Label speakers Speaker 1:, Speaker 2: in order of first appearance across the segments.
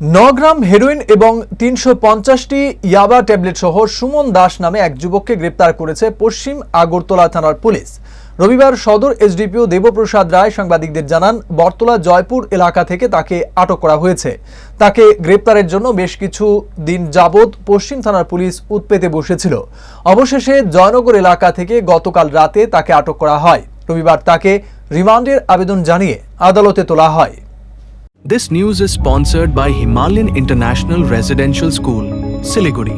Speaker 1: ন গ্রাম হেরোইন এবং তিনশো পঞ্চাশটি ইয়াবা ট্যাবলেট সহ সুমন দাস নামে এক যুবককে গ্রেপ্তার করেছে পশ্চিম আগরতলা থানার পুলিশ। রবিবার সদর এসডিপিও দেবপ্রসাদ রায় সাংবাদিকদের জানান বরতলা জয়পুর এলাকা থেকে তাকে আটক করা হয়েছে। তাকে গ্রেপ্তারের জন্য বেশ কিছু দিন যাবৎ পশ্চিম থানার পুলিশ উৎপেতে বসেছিল। অবশেষে জয়নগর এলাকা থেকে গতকাল রাতে তাকে আটক করা হয়। রবিবার তাকে রিমান্ডের আবেদন জানিয়ে আদালতে তোলা হয়।
Speaker 2: This news is sponsored by Himalayan International Residential School, Siliguri.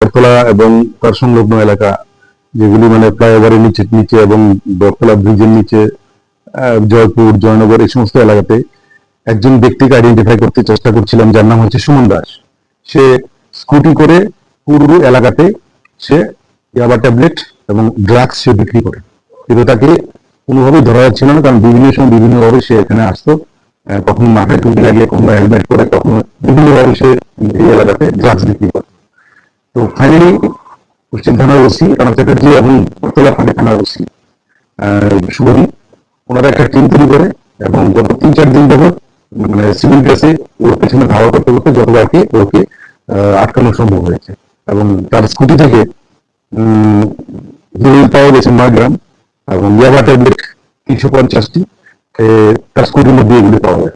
Speaker 3: বটতলা এবং তার সংলগ্ন এলাকা যেগুলি মানে ফ্লাইওভারের নিচে নিচে এবং বটতলা ব্রিজের নিচে জয়পুর জয়নগর এই সমস্ত এলাকাতে একজন ব্যক্তিকে আইডেন্টিফাই করতে চেষ্টা করছিলাম যার নাম হচ্ছে সুমন দাস। সে স্কুটি করে পুরো এলাকাতে সে ইয়াবা ট্যাবলেট এবং ড্রাগস সে বিক্রি করে। কিন্তু তাকে কোনোভাবেই ধরা যাচ্ছিল না কারণ বিভিন্ন সময় বিভিন্ন ভাবে সে এখানে আসতো। কখনো মাথায় টুপি লাগিয়ে কখনো হেলমেট করে কখনো বিভিন্ন ভাবে সে এই এলাকাতে ড্রাগস বিক্রি করে। তো ফাইনালি পশ্চিম থানার ওসি রানা চ্যাটার্জি এবং বটতলা ফাঁড়ি থানার ওসি শুভদী ওনারা একটা টিম তৈরি করে এবং গত তিন চার দিন যাবত মানে সিভিল ড্রেসে ওর পেছনে ধাওয়া করতে করতে যতবারকে ওকে আটকানো সম্ভব হয়েছে এবং তার স্কুটি থেকে হিরোইন পাওয়া গেছে নয় গ্রাম এবং ইয়াবা ট্যাবলেট তিনশো পঞ্চাশটি তার স্কুটির মধ্যে এগুলি পাওয়া যায়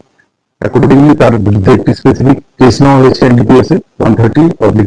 Speaker 3: অ্যাকর্ডিংলি তার বিরুদ্ধে একটি স্পেসিফিক কেস নেওয়া হয়েছে এনডিপিএস এ ওয়ান থার্টি পাবলিক